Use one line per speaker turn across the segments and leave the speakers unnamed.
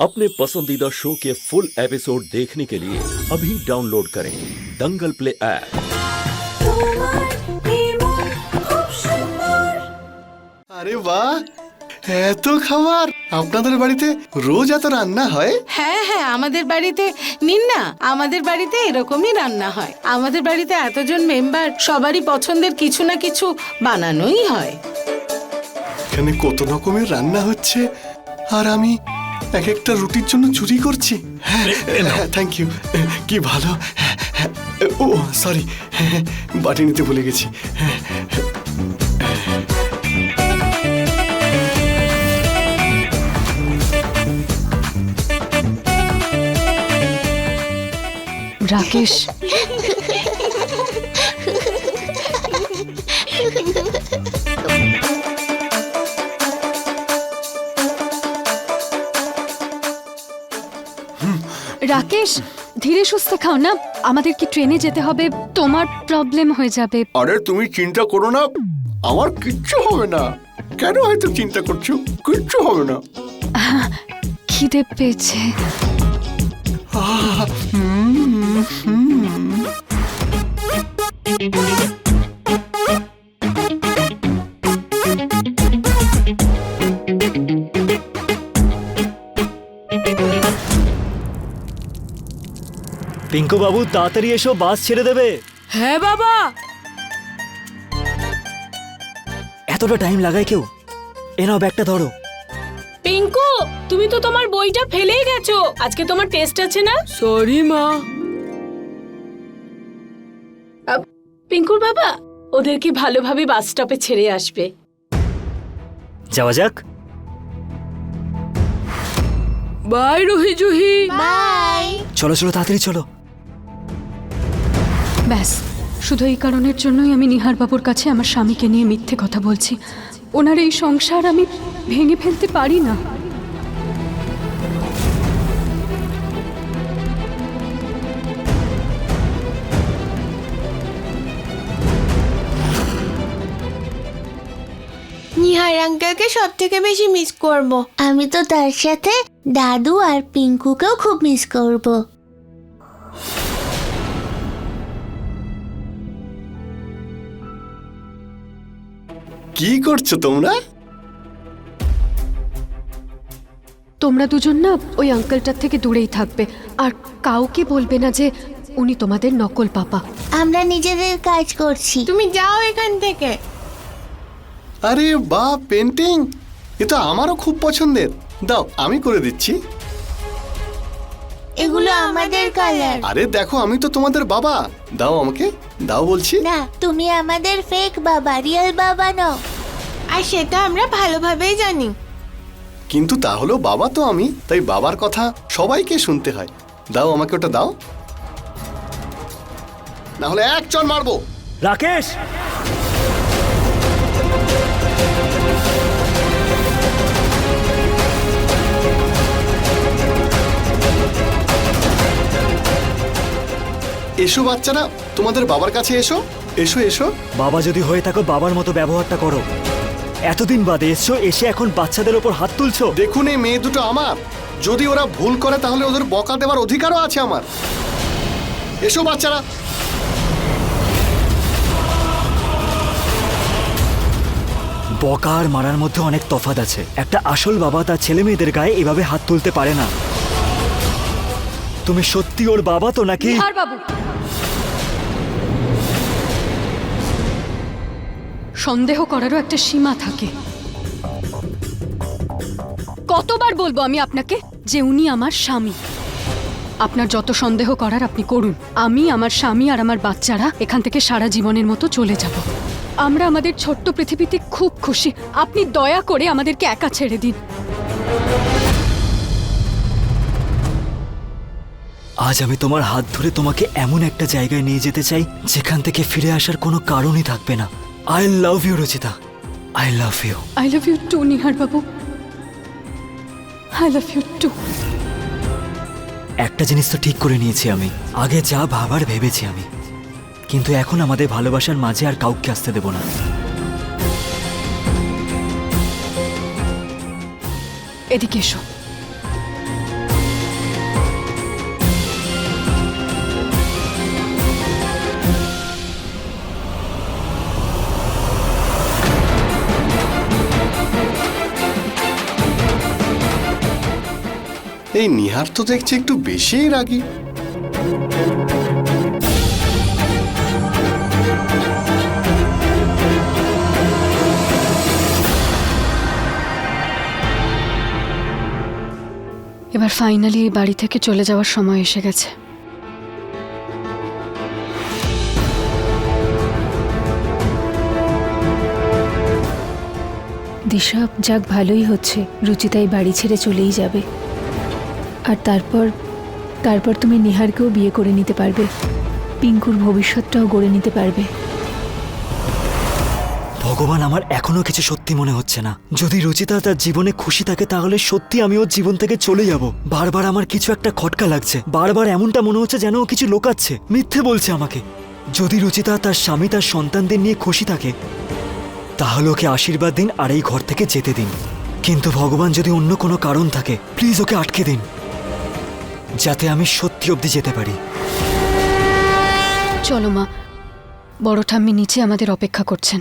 अपने पसंदीदा शो के फुल एपिसोड देखने के लिए अभी डाउनलोड करें दंगल प्ले ऐप
তোমার নির্মল খুব সুন্দর
আরে বাহ এত খাবার আপনাদের বাড়িতে রোজ এত রান্না হয়
হ্যাঁ হ্যাঁ আমাদের বাড়িতে নিন না আমাদের বাড়িতে এরকমই রান্না হয় আমাদের বাড়িতে এতজন মেম্বার সবারই পছন্দের কিছু না কিছু বানানোই হয়
এখানে কত রকমের রান্না হচ্ছে আর আমি এক একটা রুটির জন্য চুরি করছি। হ্যাঁ থ্যাংক ইউ কি ভালো। হ্যাঁ, হ্যাঁ, ও সরি বাটি নিতে ভুলে গেছি। হ্যাঁ,
রাকেশ রাকেশ ধীরে সুস্থে খাও না? আমাদের কি ট্রেনে যেতে হবে। তোমার প্রবলেম হয়ে যাবে।
আরে তুমি চিন্তা করো না। আমার কিচ্ছু হবে না। কেন হয়তো চিন্তা করছ? কিচ্ছু হবে না।
খিদে পেয়েছে।
পিঙ্কু বাবু তাড়াতাড়ি এসো বাস ছেড়ে দেবে।
হ্যাঁ বাবা।
এতটা টাইম লাগায় কেউ? এ নাও ব্যাগটা ধরো।
পিঙ্কু তুমি তো তোমার বইটা ফেলেই গেছো। আজকে তোমার টেস্ট আছে না? সরি মা। পিঙ্কুর বাবা ওদের কি ভালোভাবে বাস স্টপে ছেড়ে আসবে?
যাওয়া যাক।
বাই রুহি জুহি।
বাই চলো চলো তাড়াতাড়ি চলো।
ব্যাস, শুধু এই কারণের জন্যই আমি নিহার বাবুর কাছে আমার স্বামীকে নিয়ে মিথ্যে কথা বলছি। ওনার এই সংসার আমি ভেঙে ফেলতে পারি না।
নিহার সব থেকে বেশি মিস করব। আমি তো তার সাথে দাদু আর পিঙ্কুকেও খুব মিস করব।
কি করছ তোমরা?
তোমরা দুজন না ওই আঙ্কেলটার থেকে দূরেই থাকবে। আর কাউকে বলবে না যে উনি তোমাদের নকল পাপা।
আমরা নিজেদের কাজ করছি। তুমি যাও এখান থেকে।
আরে বাহ পেন্টিং এটা আমারও খুব পছন্দের। দাও আমি করে দিচ্ছি।
এগুলো আমাদের কালার
আরে দেখো আমি তো তোমাদের বাবা। দাও আমাকে দাও বলছি।
না তুমি আমাদের ফেক বাবা রিয়েল বাবা নও। আর সেটা আমরা ভালোভাবেই জানি।
কিন্তু তাহলেও বাবা তো আমি তাই বাবার কথা সবাইকে শুনতে হয়। দাও আমাকে ওটা দাও। না হলে এক চল মারবো।
রাকেশ!
এসো বাচ্চারা তোমাদের বাবার কাছে এসো এসো এসো।
বাবা যদি হয়ে থাকো বাবার মতো ব্যবহারটা করো। এতদিন বাদে এসছো এসে এখন বাচ্চাদের ওপর হাত তুলছো।
দেখুন এই মেয়ে দুটো আমার। যদি ওরা ভুল করে তাহলে ওদের বকা দেওয়ার অধিকারও আছে আমার। এসো বাচ্চারা।
বকা আর মারার মধ্যে অনেক তফাৎ আছে। একটা আসল বাবা তার ছেলে মেয়েদের গায়ে এভাবে হাত তুলতে পারে না। তুমি সত্যি ওর বাবা তো নাকি?
বাবু সন্দেহ করারও একটা সীমা থাকে। কতবার বলব আমি আপনাকে যে উনি আমার স্বামী। আপনার যত সন্দেহ করার আপনি করুন। আমি, আমার স্বামী আর আমার বাচ্চারা এখান থেকে সারা জীবনের মতো চলে যাব। আমরা আমাদের ছোট্ট পৃথিবীতে খুব খুশি। আপনি দয়া করে আমাদেরকে একা ছেড়ে দিন।
আজ আমি তোমার হাত ধরে তোমাকে এমন একটা জায়গায় নিয়ে যেতে চাই, যেখান থেকে ফিরে আসার কোনো কারণই থাকবে না। I love you Rachita I love you
I love you too Nihar Babu I love you two
একটা জিনিস তো ঠিক করে নিয়েছি আমি। আগে যা ভাবার ভেবেছি আমি। কিন্তু এখন আমাদের ভালোবাসার মাঝে আর কাউকে আসতে দেব না।
এদিকে এসো।
এই নিহার তো দেখছি একটু বেশিই রাগী।
এবার ফাইনালি এই বাড়ি থেকে চলে যাওয়ার সময় এসে গেছে।
দিশা, যাক ভালোই হচ্ছে। রুচিতাই বাড়ি ছেড়ে চলেই যাবে। আর তারপর তারপর তুমি নিহারকেও বিয়ে করে নিতে পারবে। পিঙ্কুর ভবিষ্যৎটাও গড়ে নিতে পারবে।
ভগবান, আমার এখনও কিছু সত্যি মনে হচ্ছে না। যদি রুচিতা তার জীবনে খুশি থাকে, তাহলে সত্যি আমি ওর জীবন থেকে চলে যাব। বারবার আমার কিছু একটা খটকা লাগছে। বারবার এমনটা মনে হচ্ছে যেন ও কিছু লোকাচ্ছে। মিথ্যে বলছে আমাকে। যদি রুচিতা তার স্বামী তার সন্তানদের নিয়ে খুশি থাকে, তাহলে ওকে আশীর্বাদ দিন আর এই ঘর থেকে যেতে দিন। কিন্তু ভগবান, যদি অন্য কোনো কারণ থাকে প্লিজ ওকে আটকে দিন। যাতে আমি সত্যি অবধি যেতে পারি।
চলো মা বড় ঠাম্মি নিচে আমাদের অপেক্ষা করছেন।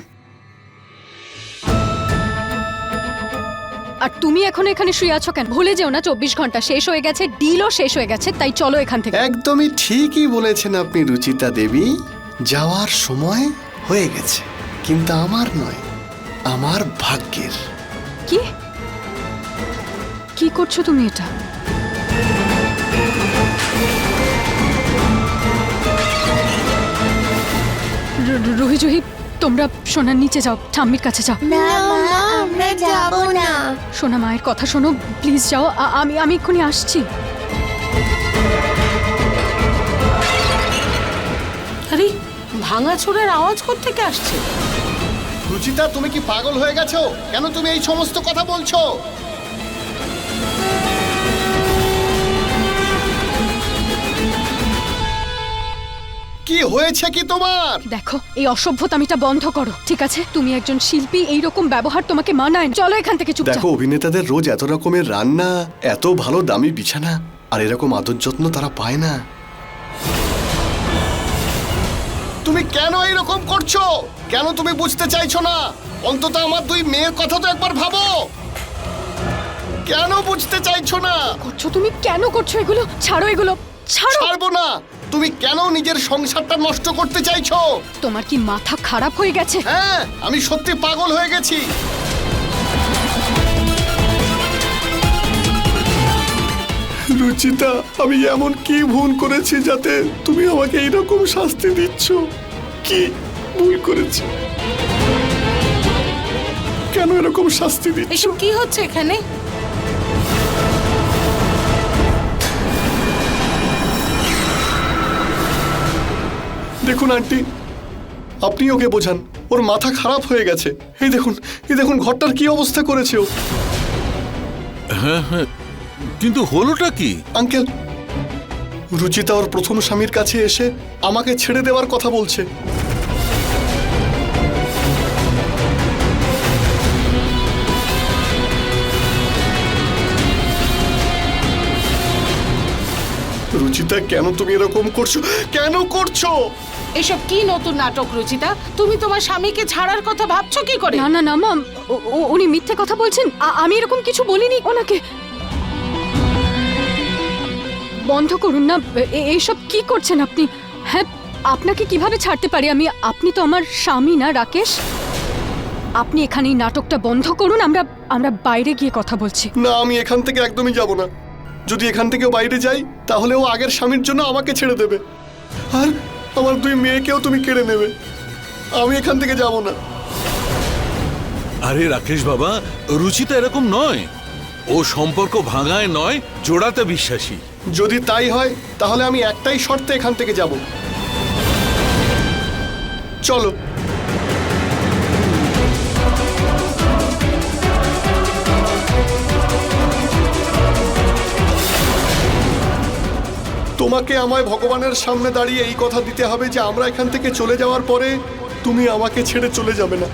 আর তুমি এখন এখানে শুয়ে আছো কেন? ভুলে যেও না চব্বিশ ঘণ্টা শেষ হয়ে গেছে ডিলও শেষ হয়ে গেছে তাই চলো এখান থেকে।
একদমই ঠিকই বলেছেন আপনি রুচিতা দেবী। যাওয়ার সময় হয়ে গেছে কিন্তু আমার নয় আমার ভাগ্যের।
কি? কি করছ তুমি এটা? রুহি জুহি তোমরা সোনার নিচে যাও ঠাম্মির কাছে যাও।
না মা আমরা যাব না।
সোনা মায়ের কথা শোনো প্লিজ যাও আমি আমি এক্ষুনি আসছি।
আরে ভাঙাচোরার আওয়াজ থেকে আসছে?
রুচিতা তুমি কি পাগল হয়ে গেছো? কেন তুমি এই সমস্ত কথা বলছো? কি হয়েছে কি তোমার?
দেখো এই অসভ্যতামিটা বন্ধ করো ঠিক আছে? তুমি একজন শিল্পী এই রকম ব্যবহার তোমাকে মানায় না। চলো এখান থেকে চুপচাপ।
দেখো অভিনেতাদের রোজ এত রকমের রান্না এত ভালো দামি বিছানা আর এরকম আদর যত্ন তারা পায় না। তুমি কেন এরকম করছ? কেন তুমি বুঝতে চাইছো না? অন্তত আমার দুই মেয়ের কথা তো একবার ভাবো। কেন বুঝতে চাইছো না?
করছ তুমি? কেন করছ এগুলো? ছাড়ো এগুলো। ছাড়ো।
ছাড়বো না। তুমি কেন নিজের সংসারটা নষ্ট করতে চাইছো?
তোমার কি মাথা খারাপ হয়ে গেছে?
হ্যাঁ আমি সত্যি পাগল হয়ে গেছি। রুচিতা আমি এমন কি ভুল করেছি যাতে তুমি আমাকে এইরকম শাস্তি দিচ্ছ? কি ভুল করেছি? কেন এরকম শাস্তি দিচ্ছ?
এসব কি হচ্ছে এখানে?
দেখুন আন্টি। আপনি ওকে বোঝান। ওর মাথা খারাপ হয়ে গেছে। এই দেখুন এই দেখুন ঘরটার কি অবস্থা করেছে ও। হ্যাঁ হ্যাঁ।
কিন্তু হলোটা কি?
আঙ্কেল রুচিতা ওর প্রথম স্বামীর কাছে এসে আমাকে ছেড়ে দেওয়ার কথা বলছে। রুচিতা কেন তুমি এরকম করছ? কেন করছ?
এসব কি নতুন নাটক রুচিতা? তুমি তোমার স্বামীকে ছাড়ার কথা ভাবছ কি করে?
না না না মাম উনি মিথ্যে কথা বলছেন। আমি এরকম কিছু বলিনি ওনাকে। বন্ধ করুন না। এ- এইসব কি করছেন আপনি? হ্যাঁ আপনাকে কীভাবে ছাড়তে পারি আমি? আপনি তো আমার স্বামী না রাকেশ। আপনি এখানে এই নাটকটা বন্ধ করুন আমরা আমরা বাইরে গিয়ে কথা বলছি।
না আমি এখান থেকে একদমই যাব না। যদি এখান থেকেও বাইরে যাই তাহলে ও আগের স্বামীর জন্য আমাকে ছেড়ে দেবে। আর আমার দুই মেয়েকেও তুমি কেড়ে নেবে। আমি এখান থেকে যাব না।
আরে রাকেশ বাবা রুচিতা এরকম নয়। ও সম্পর্ক ভাঙায় নয় জোড়াতে বিশ্বাসী।
যদি তাই হয় তাহলে আমি একটাই শর্তে এখান থেকে যাব। চলো। তোমাকে আমায় ভগবানের সামনে দাঁড়িয়ে এই কথা দিতে হবে যে আমরা এখান থেকে চলে যাওয়ার পরে তুমি আমাকে ছেড়ে চলে যাবে না।